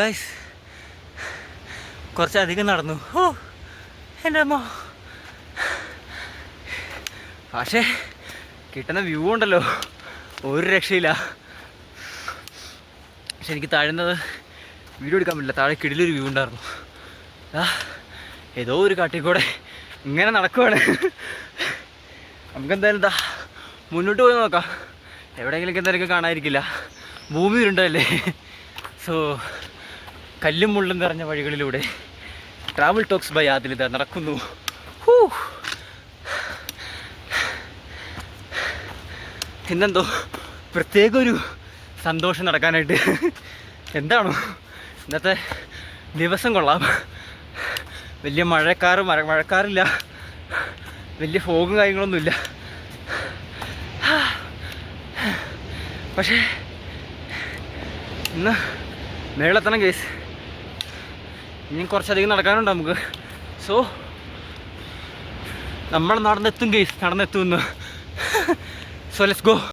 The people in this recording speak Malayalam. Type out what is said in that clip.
ഗൈസ് കുറച്ചധികം നടന്നു. ഓ എന്റെ അമ്മ. പക്ഷേ കിട്ടുന്ന വ്യൂ ഉണ്ടല്ലോ. ഒരു രക്ഷയില്ല. പക്ഷെ എനിക്ക് താഴുന്നത് വീഡിയോ എടുക്കാൻ പറ്റില്ല. താഴെ കിടിലൊരു വ്യൂ ഉണ്ടായിരുന്നു. ആ ഏതോ ഒരു കാട്ടിക്കൂടെ ഇങ്ങനെ നടക്കുവാണ്. നമുക്കെന്തായാലും എന്താ മുന്നോട്ട് പോയി നോക്കാം. എവിടെയെങ്കിലും എന്തായാലും കാണാതിരിക്കില്ല. ഭൂമി ഉണ്ടല്ലേ സോ കല്ലും മുള്ളും നിറഞ്ഞ വഴികളിലൂടെ ട്രാവൽ ടോക്സ് ബൈ ആദിൽ ഇതാ നടക്കുന്നു. ഇന്നെന്തോ പ്രത്യേക ഒരു സന്തോഷം നടക്കാനായിട്ട്. എന്താണോ? ഇന്നത്തെ ദിവസം കൊള്ളാം. വലിയ മഴക്കാറ് മഴ മഴക്കാറില്ല. വലിയ ഫോഗും കാര്യങ്ങളൊന്നുമില്ല. പക്ഷേ ഇന്ന് മേളെത്തണം കേസ് ഇനിയും കുറച്ചധികം നടക്കാനുണ്ട് നമുക്ക്. സോ നമ്മൾ നടന്നെത്തും കേസ് നടന്നെത്തുമെന്ന് സോ ലെറ്റ്സ് ഗോ